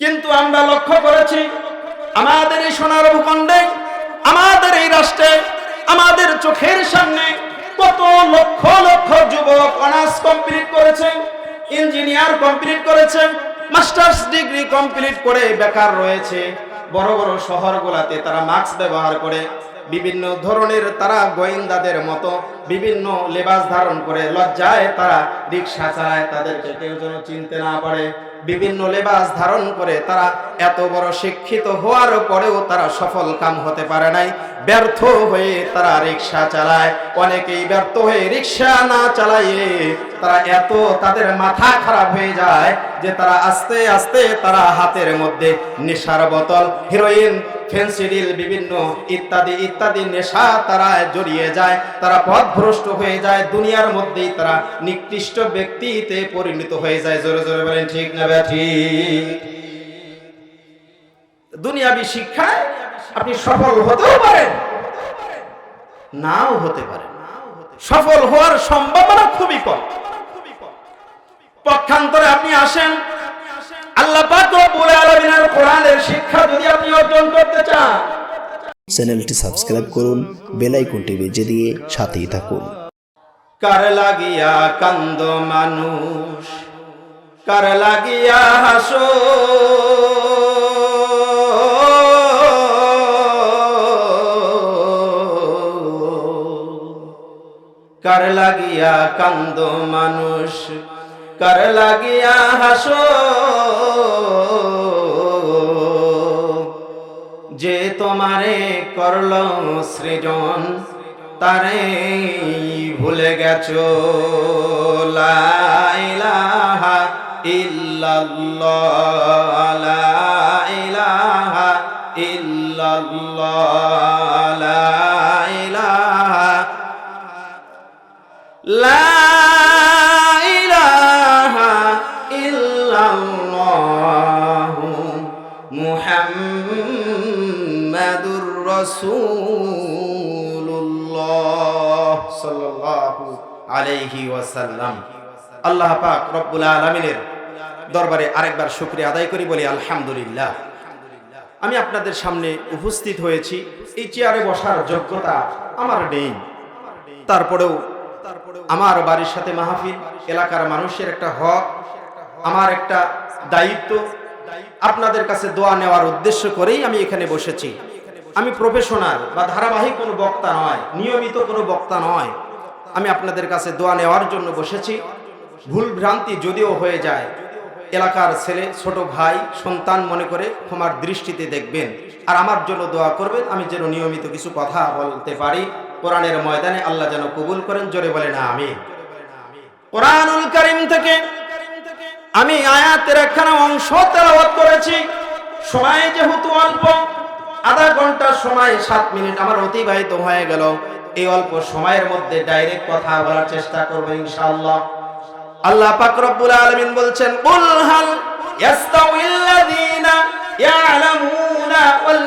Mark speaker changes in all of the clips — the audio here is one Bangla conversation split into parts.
Speaker 1: কিন্তু আমরা লক্ষ্য করেছি, আমাদের এই সোনার ভূখণ্ডে, আমাদের এই রাষ্ট্রে, আমাদের চোখের সামনে কত লক্ষ লক্ষ যুবক অনার্স কমপ্লিট করেছে, ইঞ্জিনিয়ার কমপ্লিট করেছে, মাস্টার্স ডিগ্রি কমপ্লিট করে বেকার রয়েছে। বড় বড় শহরগুলোতে তারা মাস্ক ব্যবহার করে, বিভিন্ন ধরনের তারা গোয়েন্দাদের মতো বিভিন্ন লেবাস ধারণ করে, লজ্জায় তারা রিক্সা চালায়, তাদেরকে কেউ যেন চিনতে না পারে। বিভিন্ন লেবাস ধারণ করে তারা এত বড় শিক্ষিত হওয়ার পরেও তারা সফল কাম হতে পারে নাই। ব্যর্থ হয়ে তারা রিক্সা চালায়। অনেকেই ব্যর্থ হয়ে রিক্সা না চালাইয়ে তারা এত তাদের মাথা খারাপ হয়ে যায় যে তারা আস্তে আস্তে তারা হাতের মধ্যে নেশার বোতল হিরোইন ফেন্সিডিল বিভিন্ন ইত্যাদি ইত্যাদি নেশা তারা জড়িয়ে যায়। তারা পথভ্রষ্ট হয়ে যায়। দুনিয়ার মধ্যেই তারা নিকৃষ্ট ব্যক্তিতে পরিণত হয়ে যায়। জোরে জোরে বলেন, ঠিক না ঠিক। দুনিয়াবি শিক্ষায় আপনি সফল হতেও পারেন নাও হতে পারেন। সফল হওয়ার সম্ভাবনা খুবই কম। পক্ষান্তরে আপনি আসেন আল্লাহ পাক রব্বুল আলামিনের কোরআনের শিক্ষা যদি আপনি অর্জন করতে চান।
Speaker 2: চ্যানেলটি সাবস্ক্রাইব করুন বেল আইকনটি বেজে দিয়ে সাথেই থাকুন।
Speaker 1: কার লাগিয়া কান্দ মানুষ কার লাগিয়া হাসো। কার লাগিয়া কান্দ মানুষ? কার লাগিয়া হাসো? যে তোমারে করল সৃজন, তারে ভুলে গেছো। লা ইলাহা ইল্লাল্লাহ, লা ইলাহা ইল্লাল্লাহ মুহাম্মাদুর রাসূলুল্লাহ সাল্লাল্লাহু আলাইহি ওয়াসাল্লাম। আল্লাহ পাক রব্বুল আলামিনের দরবারে আরেকবার শুকরিয়া আদায় করি বলি আলহামদুলিল্লাহ। আমি আপনাদের সামনে উপস্থিত হয়েছি, এই চেয়ারে বসার যোগ্যতা আমার নেই। তারপরেও আমার বাড়ির সাথে মাহফিল, এলাকার মানুষের একটা হক, আমার একটা দায়িত্ব। আপনাদের কাছে দোয়া নেওয়ার উদ্দেশ্য করেই আমি এখানে বসেছি। আমি প্রফেশনাল বা ধারাবাহিক কোনো বক্তা নয়, নিয়মিত কোনো বক্তা নয়। আমি আপনাদের কাছে দোয়া নেওয়ার জন্য বসেছি। ভুল ভ্রান্তি যদিও হয়ে যায়, এলাকার ছেলে, ছোট ভাই, সন্তান মনে করে ক্ষমার দৃষ্টিতে দেখবেন। আর আমার জন্য দোয়া করবেন, আমি যেন নিয়মিত কিছু কথা বলতে পারি। কোরআনের ময়দানে আল্লাহ যেন কবুল করেন, জোরে বলে না আমি কোরআনুল করিম থেকে আমি আয়াতের একখানা অংশ তেলাওয়াত করেছি। সময় যেহেতু অল্প, আধা ঘণ্টা সময় সাত মিনিট আমার অতিবাহিত হয়ে গেল। এই অল্প সময়ের মধ্যে ডাইরেক্ট কথা বলার চেষ্টা করব ইনশাআল্লাহ। আল্লাহ পাক রব্বুল আলামিন বলছেন, কুল হাল ইয়াস্তাউইল লাযীনা ইয়ালামুনা ওয়াল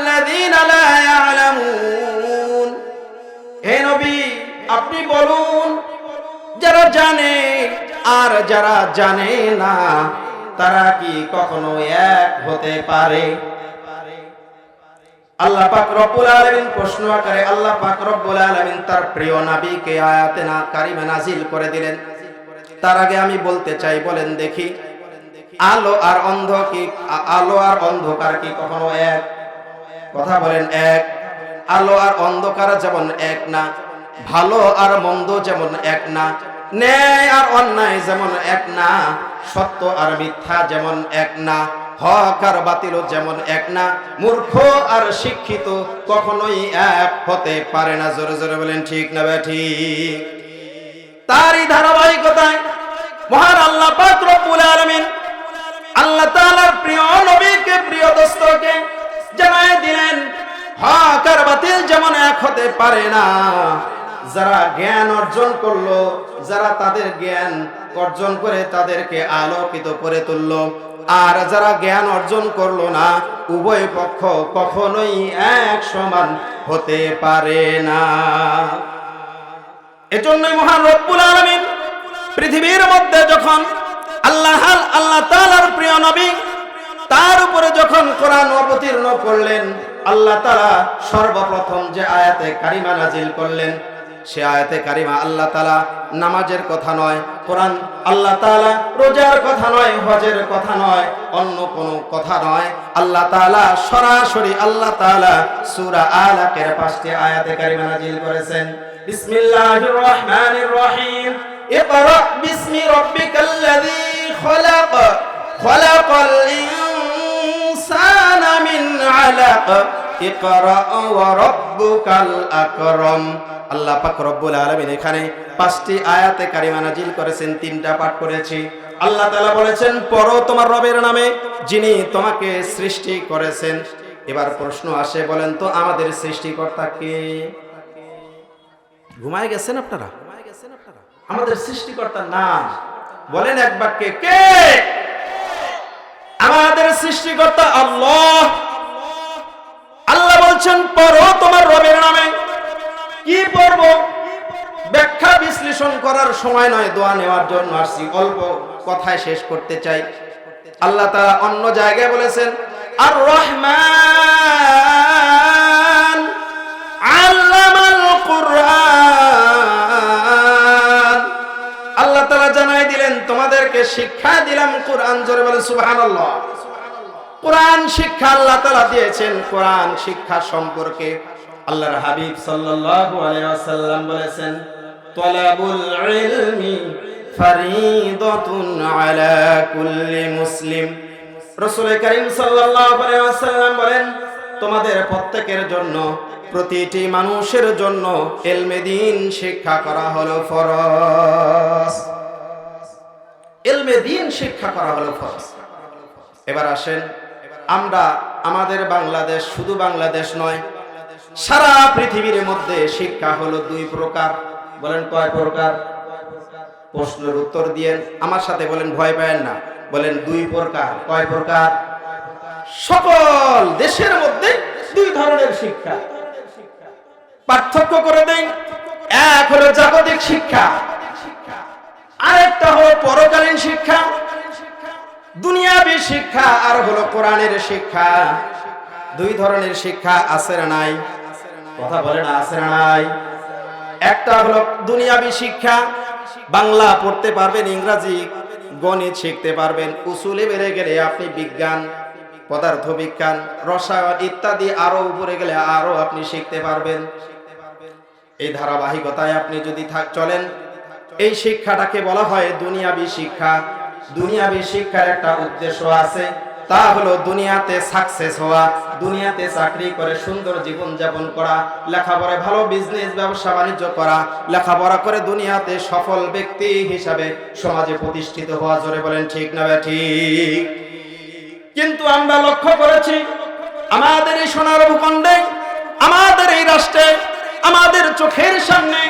Speaker 1: আর যারা জানে না, তারা কি কখনো এক হতে পারে? আল্লাহ পাক রব্বুল আলামিন প্রশ্ন আকারে আল্লাহ পাক রব্বুল আলামিন তার প্রিয় নবীকে আয়াতে না, কারিমে নাজিল করে দিলেন। তার আগে আমি বলতে চাই, বলেন দেখি, আলো আর অন্ধ কি, আলো আর অন্ধকার কি কখনো এক? কথা বলেন এক। আলো আর অন্ধকার যেমন এক না, ভালো আর মন্দ যেমন এক না ন্যায় আর অন্যায় যেমন এক না, সত্য আর মিথ্যা যেমন এক না, হক আর বাতিল যেমন এক না, মূর্খ আর শিক্ষিত কখনোই এক হতে পারে না। জোরে জোরে বলেন, ঠিক না বে ঠিক। তারই ধারাবাহিকতায় মহান আল্লাহ পাক রব্বুল আলামিন আল্লাহ তাআলার প্রিয় নবীকে, প্রিয় দোস্তকে জানায় দিলেন, হক আর বাতিল যেমন এক হতে পারে না। যারা জ্ঞান অর্জন করল, যারা তাদের জ্ঞান অর্জন করে তাদেরকে আলোকিত করে তুললো। আর যারা জ্ঞান অর্জন করল না, উভয় পক্ষ কখনোই এক সমান হতে পারে না। এজন্যই মহান রব্বুল আলামিন পৃথিবীর মধ্যে যখন আল্লাহ আল্লাহ তাআলার প্রিয় নবী, তার উপরে যখন কোরআন অবতীর্ণ করলেন, আল্লাহ তাআলা সর্বপ্রথম যে আয়াতে কারিমা নাজিল করলেন সে আয়াতে কারিমা আল্লাহ তাআলা নামাজের কথা নয়, কোরআন আল্লাহ তাআলা রোজার কথা নয়, হজের কথা নয়, অন্য কোনো কথা নয়। আল্লাহ তাআলা সরাসরি আল্লাহ তাআলা সূরা আলাকের পাঁচটি আয়াতে কারিমা নাজিল করেছেন। বিসমিল্লাহির রহমানির মিন আল্লাহ পাক রব্বুল আলামিন এখানে পাঁচটি আয়াতে কারিমা নাজিল করেছেন, তিনটা পাঠ করেছি। আল্লাহ তাআলা বলেছেন, পড়ো তোমার রবের নামে, যিনি তোমাকে সৃষ্টি করেছেন। এবার প্রশ্ন আসে, বলেন তো আমাদের সৃষ্টিকর্তা কে? ঘুমায় গেছেন আপনারা? আমাদের সৃষ্টিকর্তার নাম। বলেন এক বাক্যে, কে? আমাদের সৃষ্টিকর্তা আল্লাহ। বলছেন, পড়ো তোমার রবের নামে। কি পড়ব? ব্যাখ্যা বিশ্লেষণ করার সময় নয়, দোয়া নেওয়ার জন্য আসছি। অল্প কথায় শেষ করতে চাই। আল্লাহ তাআলা অন্য জায়গায় বলেছেন আর রহমান আল্লামাল কুরআন। আল্লাহ তাআলা জানাই দিলেন, তোমাদেরকে শিক্ষা দিলাম কোরআন জোরে বলে সুবহানাল্লাহ। কোরআন শিক্ষা আল্লাহ তালা দিয়েছেন। কোরআন শিক্ষা সম্পর্কে আল্লাহর হাবিব ওয়াসাল্লাম বলেছেন কুল্লি মুসলিম। তোমাদের প্রত্যেকের জন্য, প্রতিটি মানুষের জন্য এলমে দিন শিক্ষা করা হলো ফরজ। এলমে দিন শিক্ষা করা হলো ফরজ। এবার আসেন আমরা আমাদের বাংলাদেশ শুধু বাংলাদেশ নয়, সারা পৃথিবীর মধ্যে শিক্ষা হলো দুই প্রকার। বলেন কয় প্রকার? প্রশ্নের উত্তর দিয়েন। আমার সাথে বলেন, ভয় পায়েন না। বলেন দুই প্রকার। কয় প্রকার? সকল দেশের মধ্যে দুই ধরনের শিক্ষা। পার্থক্য করে দেন। এক হলো জাগতিক শিক্ষা। আরেকটা হলো পরকালীন শিক্ষা। দুনিয়াবী শিক্ষা আর হলো কোরআনের শিক্ষা। দুই ধরনের শিক্ষা আছে নাই? কথা বলে না, আছে নাই? একটা হলো দুনিয়াবি শিক্ষা, বাংলা পড়তে পারবেন, ইংরাজি, গণিত শিখতে পারবেন, উসুলে বেড়ে গেলে আপনি বিজ্ঞান পদার্থ বিজ্ঞান রসায়ন ইত্যাদি আরও উপরে গেলে আরও আপনি শিখতে পারবেন। এই ধারাবাহিকতায় আপনি যদি থাক চলেন, এই শিক্ষাটাকে বলা হয় দুনিয়াবি শিক্ষা। দুনিয়াবী শিক্ষার একটা উদ্দেশ্য আছে। তা হলো দুনিয়াতে সাকসেস হওয়া, দুনিয়াতে চাকরি করে সুন্দর জীবন যাপন করা, লেখাপড়ায় ভালো বিজনেস ব্যবসা বাণিজ্য করা, লেখাপড়া করে দুনিয়াতে সফল ব্যক্তি হিসাবে সমাজে প্রতিষ্ঠিত হওয়া, জোরে বলেন ঠিক না ঠিক। কিন্তু আমরা লক্ষ্য করেছি, আমাদের এই সোনার ভূখণ্ডে, আমাদের এই রাষ্ট্রে, আমাদের চোখের সামনে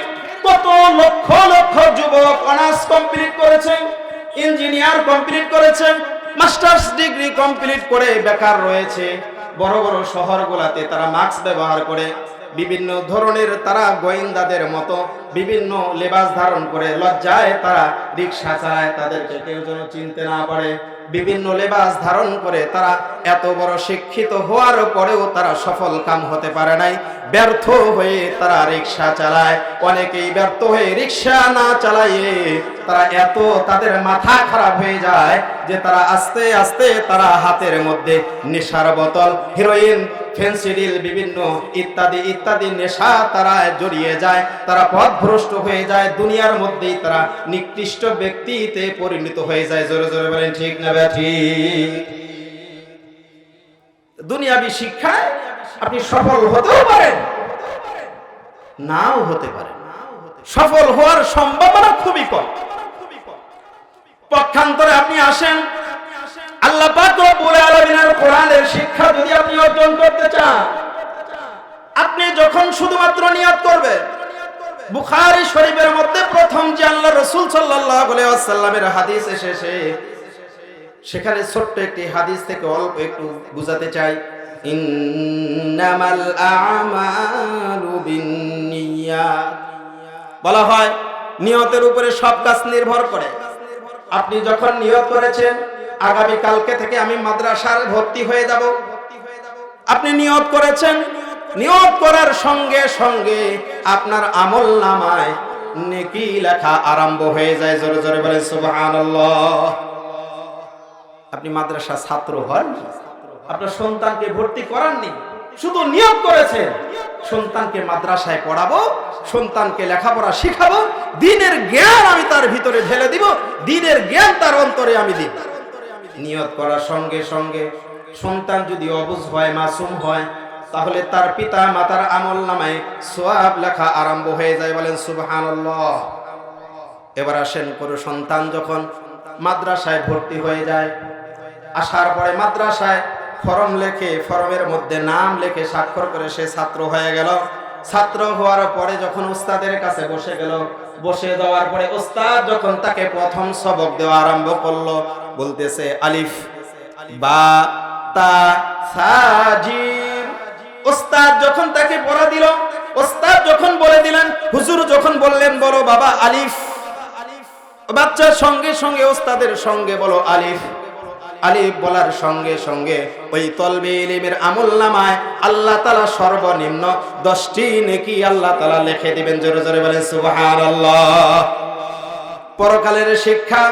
Speaker 1: কত লক্ষ লক্ষ যুবক অনার্স কমপ্লিট করেছে। ইঞ্জিনিয়ার কমপ্লিট করেছে মাস্টার্স ডিগ্রি কমপ্লিট করে বেকার রয়েছে। বড় বড় শহরগুলোতে তারা মাস্ক ব্যবহার করে, বিভিন্ন ধরনের তারা গোয়েন্দাদের মতো বিভিন্ন লেবাস ধারণ করে, লজ্জায় তারা রিক্সা চালায়, তাদেরকে কেউ যেন চিনতে না পারে। বিভিন্ন লেবাস ধারণ করে তারা এত বড় শিক্ষিত হওয়ার পরেও তারা সফল কাম হতে পারে নাই। ব্যর্থ হয়ে তারা রিক্সা চালায়। অনেকেই ব্যর্থ হয়ে রিক্সা না চালাইয়ে তারা এত তাদের মাথা খারাপ হয়ে যায় যে তারা আস্তে আস্তে তারা হাতের মধ্যে নেশার বোতল হিরোইন ফেন্সিডিল বিভিন্ন ইত্যাদি ইত্যাদি নেশা তারা জড়িয়ে যায়। তারা পথভ্রষ্ট হয়ে যায়। দুনিয়ার মধ্যেই তারা নিকৃষ্ট ব্যক্তিতে পরিণত হয়ে যায়। জোরে জোরে বলেন, ঠিক না ব্যা ঠিক? দুনিয়াবি শিক্ষায় আপনি সফল হতেও পারেন। নাও হতে পারেন। সফল হওয়ার সম্ভাবনা খুবই কম। পক্ষান্তরে আপনি আসেন। আল্লাহ পাক রব্বুল আলামিনের কোরআনের শিক্ষা যদি আপনি অর্জন করতে চান, আপনি যখন শুধুমাত্র নিয়ত করবেন, বুখারী শরীফের মধ্যে প্রথম যে আল্লাহ রাসূল সাল্লাল্লাহু আলাইহি ওয়াসাল্লামের হাদিস এসেছে, সেখানে ছোট্ট একটি হাদিস থেকে অল্প একটু বুঝাতে চাই। বলা হয়, নিয়তের উপরে সব কাজ নির্ভর করে। আপনি যখন নিয়ত করেছেন, আগামী কালকে থেকে আমি মাদ্রাসার ভর্তি হয়ে যাব। আপনি নিয়ত করেছেন, নিয়ত করার সঙ্গে সঙ্গে আপনার আমল নামায় নেকি লেখা আরম্ভ হয়ে যায়। জোরে জোরে বলে সুবহানাল্লাহ। আপনি মাদ্রাসা ছাত্র হন? আপনার সন্তানকে ভর্তি করাননি, শুধু নিয়োগ করেছেন। সন্তানকে মাদ্রাসায় পড়াবো, সন্তানকে লেখাপড়া শিখাবো, দিনের জ্ঞান আমি তার ভিতরে ঢেলে দিব, দিনের জ্ঞান তার অন্তরে আমি দিব। নিয়ত করার সঙ্গে সঙ্গে সন্তান যদি অবুঝ হয়, মাসুম হয়, তাহলে তার পিতা মাতার আমল নামায় সোয়াব লেখা আরম্ভ হয়ে যায় বলেন, সুবহানাল্লাহ। এবার আসেন কোনো সন্তান যখন মাদ্রাসায় ভর্তি হয়ে যায়, আসার পরে মাদ্রাসায় ফরম লেখে, ফরমের মধ্যে নাম লেখে স্বাক্ষর করে সে ছাত্র হয়ে গেল। ছাত্র হওয়ার পরে যখন উস্তাদের কাছে বসে গেল, বসে দেওয়ার পরে উস্তাদ যখন তাকে প্রথম সবক দেওয়া আরম্ভ করল, বলতেছে, আলিফ, বা, তা সাজিম ওস্তাদ যখন তাকে পড়া দিল ওস্তাদ যখন বলে দিলেন, হুজুর যখন বললেন, বলো, বাবা, আলিফ। বাচ্চার সঙ্গে সঙ্গে ওস্তাদের সঙ্গে বলো, আলিফ। আলিফ বলার সঙ্গে সঙ্গে ওই তলবে ইলিমের আমল নামায় আল্লাহ তালা সর্বনিম্ন দশটি নেকি আল্লাহ তালা লিখে দিবেন, জোরে জোরে বলেন, সুবহানাল্লাহ। পরকালের শিক্ষা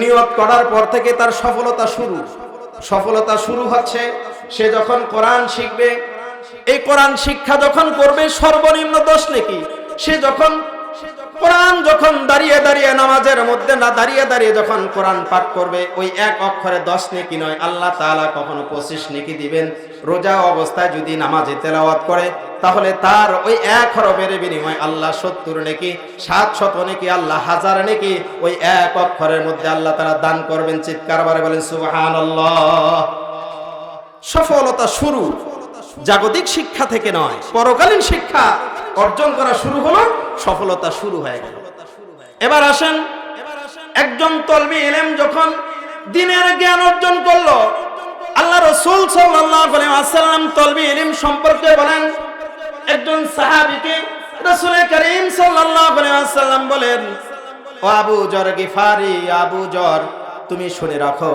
Speaker 1: নিয়োগ করার পর থেকে তার সফলতা শুরু। সফলতা শুরু হচ্ছে সে যখন কোরআন শিখবে, এই কোরআন শিক্ষা যখন করবে, সর্বনিম্ন দোষ নাকি। সে যখন কোরআন যখন দাঁড়িয়ে দাঁড়িয়ে নামাজের মধ্যে না দাঁড়িয়ে দাঁড়িয়ে যখন কোরআন পাঠ করবে, ওই এক অক্ষরে দশ নেকি নয়, আল্লাহ তাআলা কখনো পঁচিশ নেকি দিবেন। রোজা অবস্থায় যদি নামাজে তেলাওয়াত করে, তাহলে তার ওই এক হরফের বিনিময় আল্লাহ সত্তর নেকি, সাত শত নেকি, আল্লাহ হাজার নেকি, ওই এক অক্ষরের মধ্যে আল্লাহ তারা দান করবেন চিৎকার বারে বলেন সুবাহান সফলতা শুরু। জাগতিক শিক্ষা থেকে নয়, পরকালীন শিক্ষা। অর্জন করা শুরু হলো, সফলতা শুরু হয়ে গেল। এবার আসেন, একজন তলবি এলেম যখন দিনের জ্ঞান অর্জন করল, আল্লাহ রসুল ওয়াসাল্লাম তলবি ইলম সম্পর্কে বলেন, একজন সাহাবীকে রাসূল করিম আলাইহি বলেন, ও আবু জর গিফারি, আবু জর, তুমি শুনে রাখো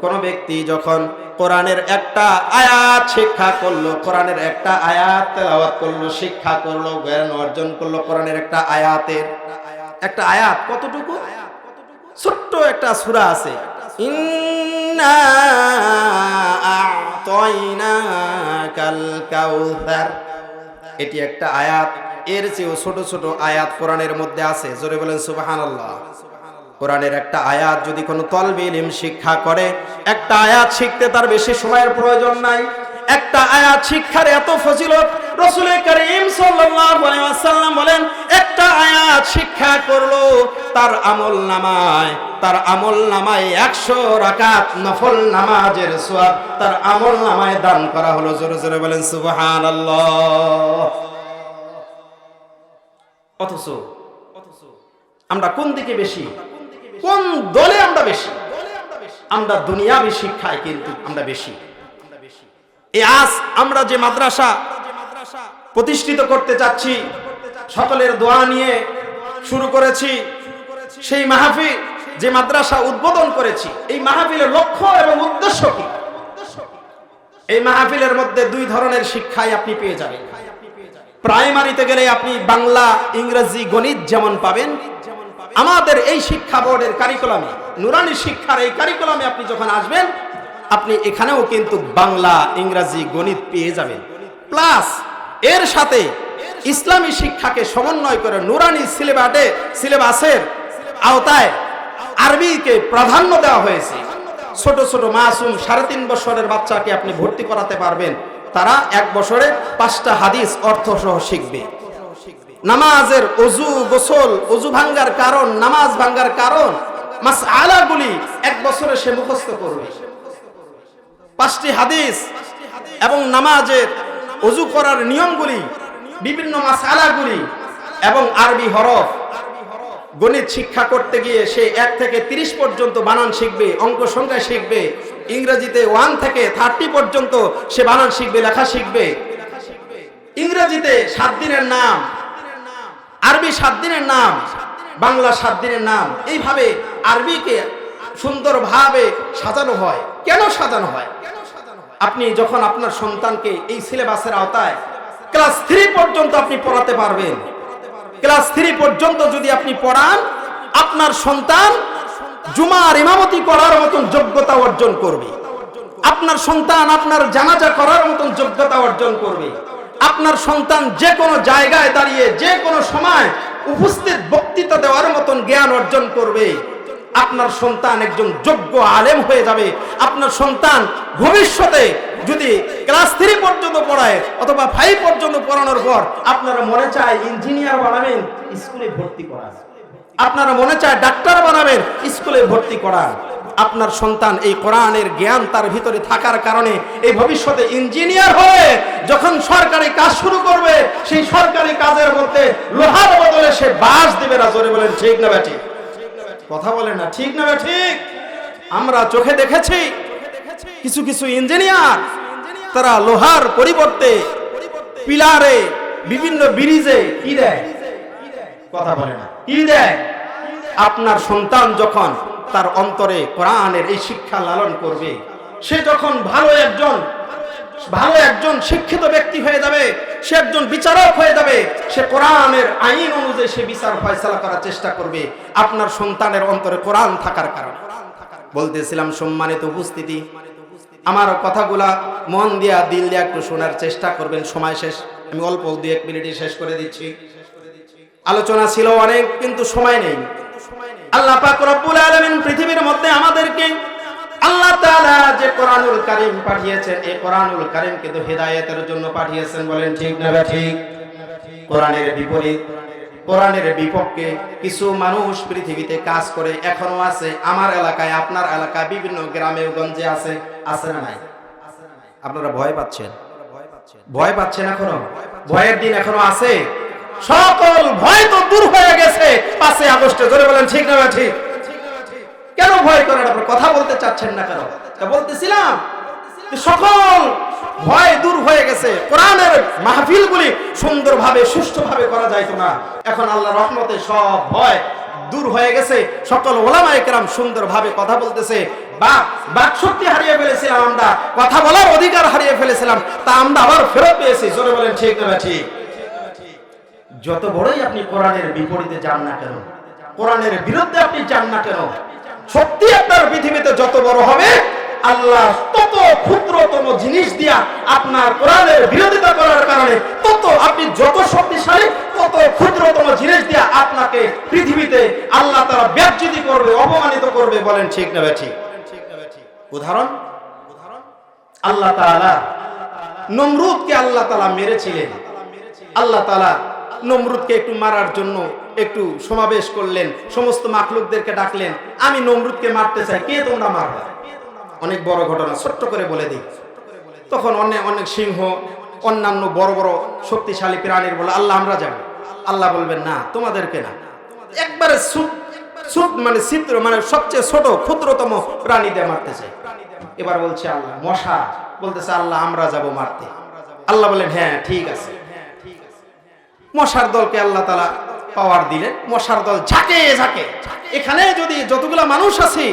Speaker 1: কোন ব্যক্তি যখন কোরআনের একটা আয়াত শিক্ষা করল, কোরআনের একটা আয়াত তেলাওয়াত করল, শিক্ষা করল, জ্ঞান অর্জন করল, কোরআনের একটা আয়াতের একটা আয়াত কতটুকু? ছোট্ট একটা সূরা আছে। এটি একটা আয়াত। এর চেয়েও ছোট ছোট আয়াত কোরআনের মধ্যে আছে। জোরে বলেন সুবহানাল্লাহ। কোরআনের একটা আয়াত যদি কোনো তলবে শিক্ষা করে, একটা আয়াত শিখতে তার বেশি সময়ের প্রয়োজন নাই। একটা আয়াত শিক্ষার এত ফজিলত, রসুল করিম বলেন, একটা আয়াত শিক্ষা করল, তার আমল নামায়, তার আমল নামায় একশো রাকাত নফল নামাজের সোয়াব তার আমল নামায় দান করা হলো। জোরে জোরে বলেন অথচ আমরা কোন দিকে বেশি? কোন দলে আমরা বেশি? আমরা দুনিয়াবি শিক্ষায় কিন্তু আমরা বেশি। এই আজ আমরা যে মাদ্রাসা প্রতিষ্ঠিত করতে চাচ্ছি, সকলের দোয়া নিয়ে শুরু করেছি, সেই মাহফিল, যে মাদ্রাসা উদ্বোধন করেছি, এই মাহফিলের লক্ষ্য এবং উদ্দেশ্য কি? এই মাহফিলের মধ্যে দুই ধরনের শিক্ষাই আপনি পেয়ে যাবেন। প্রাইমারিতে গেলে আপনি বাংলা, ইংরেজি, গণিত যেমন পাবেন আমাদের এই শিক্ষা বোর্ডের কারিকুলামে নুরানি শিক্ষার এই কারিকুলামে আপনি যখন আসবেন, আপনি এখানেও কিন্তু বাংলা, ইংরাজি, গণিত পেয়ে যাবেন। প্লাস এর সাথে ইসলামী শিক্ষাকে সমন্বয় করে নুরানি সিলেবাটে সিলেবাসের আওতায় আরবিকে প্রাধান্য দেওয়া হয়েছে। ছোট ছোট মাসুম সাড়ে তিন বছরের বাচ্চাকে আপনি ভর্তি করাতে পারবেন। তারা এক বছরে পাঁচটা হাদিস অর্থ সহ শিখবে। নামাজের অজু গোসল, অজু ভাঙ্গার কারণ, নামাজ ভাঙ্গার কারণ মাস আলাগুলি এক বছরে সে মুখস্থ করবে। পাঁচটি হাদিস এবং নামাজের অজু করার নিয়মগুলি, বিভিন্ন মাস আলাগুলি এবং আরবি হরফ। গণিত শিক্ষা করতে গিয়ে সে এক থেকে তিরিশ পর্যন্ত বানান শিখবে, অঙ্ক সংখ্যা শিখবে, ইংরেজিতে ওয়ান থেকে থার্টি পর্যন্ত সে বানান শিখবে, লেখা শিখবে। ইংরেজিতে সাত দিনের নাম আরবি সাত দিনের নাম, বাংলা সাত দিনের নাম, এইভাবে আরবিকে সুন্দরভাবে সাজানো হয়। কেন সাজানো হয়? আপনি যখন আপনার সন্তানকে এই সিলেবাসের আওতায় ক্লাস থ্রি পর্যন্ত আপনি পড়াতে পারবেন। ক্লাস থ্রি পর্যন্ত যদি আপনি পড়ান, আপনার সন্তান জুমার ইমামতি করার মতন যোগ্যতা অর্জন করবে। আপনার সন্তান আপনার জানাজা করার মতন যোগ্যতা অর্জন করবে। আপনার সন্তান যে কোনো জায়গায় দাঁড়িয়ে, যে কোনো সময় উপস্থিত বক্তৃতা দেওয়ার মতন জ্ঞান অর্জন করবে। আপনার সন্তান একজন যোগ্য আলেম হয়ে যাবে। আপনার সন্তান ভবিষ্যতে যদি ক্লাস থ্রি পর্যন্ত পড়ায় অথবা ফাইভ পর্যন্ত পড়ানোর পর আপনারা মনে চায় ইঞ্জিনিয়ার বানাবেন স্কুলে ভর্তি করা আপনারা মনে চায় ডাক্তার বানাবেন স্কুলে ভর্তি করান। আপনার সন্তান এই কোরআনের জ্ঞান তার ভিতরে থাকার কারণে এই ভবিষ্যতে ইঞ্জিনিয়ার হয়ে যখন সরকারি কাজ শুরু করবে, সেই সরকারি কাজের মধ্যে লোহার বদলে সে বাস দিবে না। জোরে বলেন, ঠিক না ব্যাটি? কথা বলে না, ঠিক না ঠিক আমরা চোখে দেখেছি কিছু কিছু ইঞ্জিনিয়ার, তারা লোহার পরিবর্তে পিলারে বিভিন্ন ব্রিজে কি দেয়? কথা বলে না। কি দেয়? আপনার সন্তান যখন তার অন্তরে কোরআনের এই শিক্ষা লালন করবে। সে যখন ভালো একজন ভালো একজন শিক্ষিত ব্যক্তি হয়ে যাবে, সে একজন বিচারক হয়ে যাবে, সে কোরআনের আইন অনুযায়ী সে বিচার ফয়সালা করার চেষ্টা করবে, আপনার সন্তানের অন্তরে কোরআন থাকার কারণে। বলতেছিলাম, সম্মানিত উপস্থিতি, আমার কথাগুলা মন দিয়া, দিল দিয়া একটু শোনার চেষ্টা করবেন, সময় শেষ। আমি অল্প দু এক মিনিটে শেষ করে দিচ্ছি। আলোচনা ছিল অনেক, কিন্তু সময় নেই। আল্লাহ পাক রব্বুল আলামিন পৃথিবীর মধ্যে আমাদেরকে আল্লাহ তাআলা যে কোরআনুল কারীম পাঠিয়েছেন, এই কোরআনুল কারীম কিন্তু হেদায়েতের জন্য পাঠিয়েছেন বলেন ঠিক না ঠিক? কোরআনের বিপরীত, কোরআনের বিপক্ষে কিছু মানুষ পৃথিবীতে কাজ করে এখনও আছে, আমার এলাকায়, আপনার এলাকায়, বিভিন্ন গ্রামে গঞ্জে আছে আছে না নাই? আপনারা ভয় পাচ্ছেন? ভয় পাচ্ছেন এখনও? ভয়ের দিন এখনও আছে? সকল ভয় তো দূর হয়ে গেছে। পাঁচে আগস্টে ধরে বলেন, ঠিক না ঠিক? কেন ভয় করেন? আপনি কথা বলতে চাচ্ছেন না কেন? বলতেছিলাম সকল ভয় দূর হয়ে গেছে। কোরআনের মাহফিলগুলি সুন্দরভাবে, সুষ্ঠুভাবে করা যাইতো না এখন আল্লাহ রহমতে সব ভয় দূর হয়ে গেছে। সকল ওলামায়ে কেরাম সুন্দরভাবে কথা বলতেছে। বা বাক শক্তি হারিয়ে ফেলেছিলাম আমরা। কথা বলার অধিকার হারিয়ে ফেলেছিলাম। তা আমরা আবার ফেরত পেয়েছি। জোরে বলেন, ঠিক না ঠিক? যত বড়ই আপনি কোরআনের বিপরীতে যান না কেন, কোরআনের বিরুদ্ধে আপনি যান না কেন, সত্যি আপনার পৃথিবীতে যত বড় হবে, আল্লাহ তত ক্ষুদ্রতম জিনিস দিয়া আপনার কোরআনের বিরোধিতা করার কারণে তত আপনি যত শক্তিশালী, তত ক্ষুদ্রতম জিনিস দিয়া আপনাকে পৃথিবীতে আল্লাহ তারা ব্যাপচিতি করবে, অপমানিত করবে বলেন ঠিক না ঠিক উদাহরণ, আল্লাহ তাআলা নমরুদকে আল্লাহ তালা মেরেছিলেন। আল্লাহ তাআলা নমরুদকে একটু মারার জন্য একটু সমাবেশ করলেন, সমস্ত মাখলুকদেরকে ডাকলেন, আমি নমরুদকে মারতে চাই, কে তোমরা মারবে? অনেক বড় ঘটনা, ছোট্ট করে বলে দিই। তখন অনেক অনেক সিংহ, অন্যান্য বড় বড় শক্তিশালী প্রাণীর বলে, আল্লাহ, আমরা যাব আল্লাহ বলবেন, না, তোমাদেরকে না। একবারে সুপ মানে চিত্র মানে সবচেয়ে ছোট, ক্ষুদ্রতম প্রাণীদের মারতে চাই। এবার বলছে আল্লাহ, মশা। বলতেছে, আল্লাহ, আমরা যাব মারতে। আল্লাহ বলেন হ্যাঁ ঠিক আছে। মশার দলকে আল্লাহ তালা পাওয়ার দিলেন। মশার দল ঝাঁকে ঝাঁকে। এখানে যদি যতগুলা মানুষ আছে,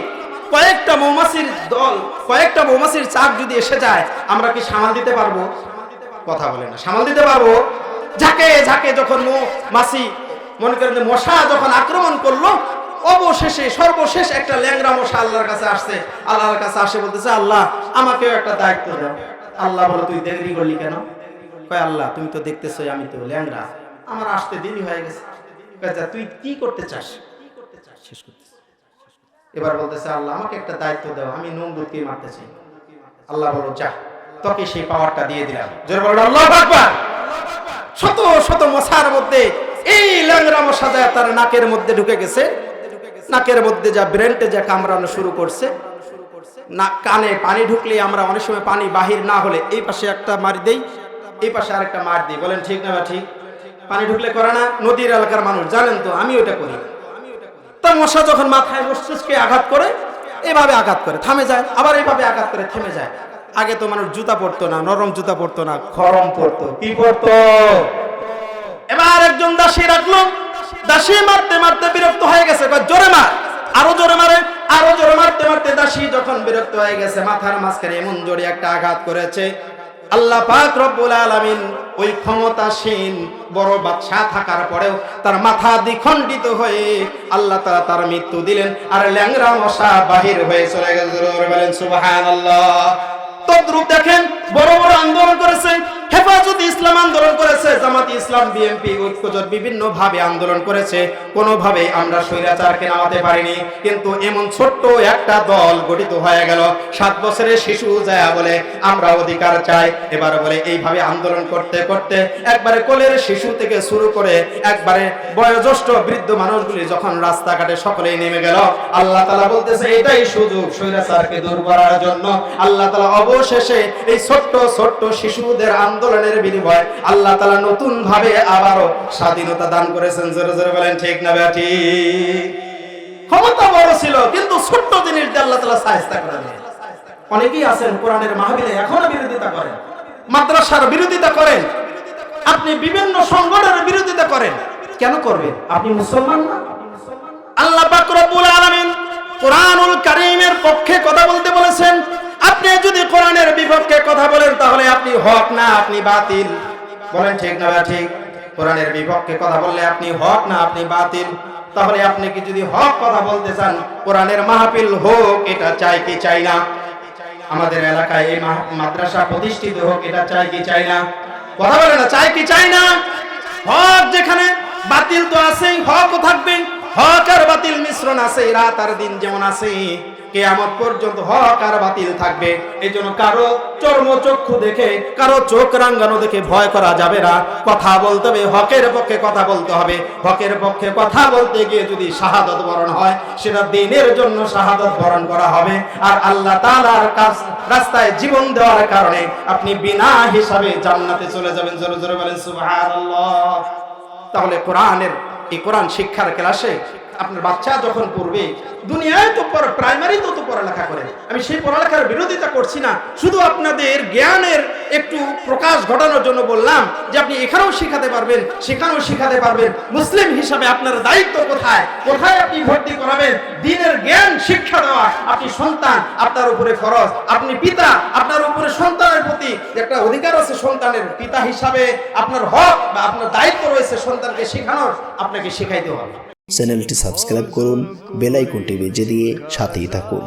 Speaker 1: কয়েকটা মৌমাছির দল, কয়েকটা মৌমাছির চাপ যদি এসে যায়, আমরা কি সামাল দিতে পারব? কথা বলে না। সামাল দিতে পারব? ঝাঁকে ঝাঁকে যখন মাছি মনে করেন মশা যখন আক্রমণ করল, অবশেষে সর্বশেষ একটা ল্যাংরা মশা আল্লাহর কাছে আসছে। আল্লাহর কাছে আসে বলতেছে, আল্লাহ, আমাকেও একটা দায়িত্ব দাও। আল্লাহ বলো, তুই দেরি করলি কেন? কয়, আল্লাহ, তুমি তো দেখতেছো আমি তো ল্যাংরা আমার আসতে দেরি হয়ে গেছে। তুই কি করতে চাস? শেষ করতেছি। এবার বলতেছে আল্লাহ আমাকে একটা দায়িত্ব দাও আমি নমরুদকে মারতে চাই। আল্লাহ বলো যা তোকে সেই পাওয়ারটা দিয়ে দিলাম। জোরে বলো আল্লাহ আকবার! শত শত মশার মধ্যে এই ল্যাংরা মশা যায় তার নাকের মধ্যে ঢুকে গেছে নাকের মধ্যে যা ব্রেনটে যা কামড়ানো শুরু করছে না কানে পানি ঢুকলে আমরা অনেক সময় পানি বাহির না হলে এই পাশে একটা মার দেই এই পাশে আরেকটা মার দিই। বলেন ঠিক না বা ঠিক? পানি ঢুকলে করে না, নদীর এলাকার মানুষ, জানেন তো আমি ওটা করি। তা মশা যখন মাথায় মস্তিষ্কে আঘাত করে, এভাবে আঘাত করে, থামে যায়, আবার এইভাবে আঘাত করে, থেমে যায়। আগে তো মানুষ জুতা পরতো না, নরম জুতা পরতো না, খরম পরতো, কি পরতো? এবার একজন দাসী রাখল, দাসী মারতে মারতে বিরক্ত হয়ে গেছে জোরে মার, আরও জোরে মারে, আরও জোরে মারতে মারতে দাসী যখন বিরক্ত হয়ে গেছে, মাথার মাঝখানে এমন জোরে একটা আঘাত করেছে, আল্লাহ পাক রব্বুল আলামিন ওই ক্ষমতাসীন বড় বাদশাহ থাকার পরেও তার মাথা দ্বিখণ্ডিত হয়ে আল্লাহ তাআলা তার মৃত্যু দিলেন আর ল্যাংরা মশা বাহির হয়ে চলে জোরে বলেন সুবহানাল্লাহ। তদ্রুপ দেখেন বড় বড় আন্দোলন করেছে। হেফাজত ইসলাম আন্দোলন করেছে, জামাত ইসলাম, বিএনপি, ঐক্যজোট বিভিন্ন ভাবে আন্দোলন করেছে। কোনোভাবে আমরা স্বৈরাচারকে নামাতে পারিনি। কিন্তু এমন ছোট্ট একটা দল গঠিত হয়ে গেল। সাত বছরের শিশু যায় বলে, আমরা অধিকার চাই। এবার বলে, এইভাবে আন্দোলন করতে করতে একবারে কোলের শিশু থেকে শুরু করে একবারে বয়োজ্যেষ্ঠ বৃদ্ধ মানুষগুলি যখন রাস্তাঘাটে সকলেই নেমে গেল, আল্লাহ তালা বলতেছে, এটাই সুযোগ স্বৈরাচারকে দূর করার জন্য। আল্লাহ তালা অবশেষে এই ছোট্ট ছোট্ট শিশুদের আন্দোলনের বিনিময়ে আল্লাহ তালা নতুন ভাবে আবারও স্বাধীনতা দান করেছেন। জোরে জোরে বলেন, ঠিক না ব্যাটি ক্ষমতা বড় ছিল, কিন্তু ছোট্ট জিনিস দিয়ে আল্লাহ তালা সাহায্য করে দেয় অনেকেই আছেন কোরআনের মাহবিলে এখনও বিরোধিতা করেন। মাদ্রাসার বিরোধিতা করেন। আপনি বিভিন্ন সংগঠনের বিরোধিতা করেন। কেন করবেন? আপনি মুসলমান না? আল্লাহ পাক রব্বুল আলামিন কোরআনুল কারীমের পক্ষে কথা বলতে বলেছেন আপনি যদি কোরআনের বিপক্ষে কথা বলেন, তাহলে আপনি হক না, আপনি বাতিল। বলেন ঠিক না ঠিক? কোরআনের বিপক্ষে কথা বললে আপনি হক না, আপনি বাতিল। তাহলে আপনি কি যদি হক কথা বলতে চান, কোরআনের মাহফিল হোক, এটা চাই কি চাই না? আমাদের এলাকায় এই মাদ্রাসা প্রতিষ্ঠিত হোক, এটা চাই কি চাই না? কথা বলে না, চাই কি চাই না? হক যেখানে, বাতিল তো আছেই, হকও থাকবে হক আর বাতিল মিশ্রণ আছে রাত আর দিন যেমন আছে কেয়ামত পর্যন্ত হক আর বাতিল থাকবে। এই জন্য কারও চর্ম চক্ষু দেখে, কারও চোখ রাঙ্গানো দেখে ভয় করা যাবে না। কথা বলতে হবে, হকের পক্ষে কথা বলতে হবে। হকের পক্ষে কথা বলতে গিয়ে যদি শাহাদত বরণ হয়, সেটা দিনের জন্য শাহাদত বরণ করা হবে। আর আল্লাহ কাছ রাস্তায় জীবন দেওয়ার কারণে আপনি বিনা হিসাবে জান্নাতে চলে যাবেন। জোরে জোরে বলেন তাহলে কোরআনের, এই কোরআন শিক্ষার ক্লাসে আপনার বাচ্চা যখন পড়বে, দুনিয়ায় তো পড়া- প্রাইমারিতে তো পড়ালেখা করে। আমি সেই পড়ালেখার বিরোধিতা করছি না। শুধু আপনাদের জ্ঞানের একটু প্রকাশ ঘটানোর জন্য বললাম যে আপনি এখানেও শিখাতে পারবেন, সেখানেও শিখাতে পারবেন। মুসলিম হিসাবে আপনার দায়িত্ব কোথায়? কোথায় আপনি ভর্তি করাবেন? দিনের জ্ঞান, শিক্ষা দেওয়া, আপনি সন্তান, আপনার উপরে ফরজ। আপনি পিতা, আপনার উপরে সন্তানের প্রতি একটা অধিকার আছে সন্তানের পিতা হিসাবে। আপনার হক বা আপনার দায়িত্ব রয়েছে সন্তানকে শেখানোর, আপনাকে শেখাইতে হবে।
Speaker 2: চ্যানেলটি সাবস্ক্রাইব করুন বেল আইকনটি বেজে দিয়ে সাথেই থাকুন।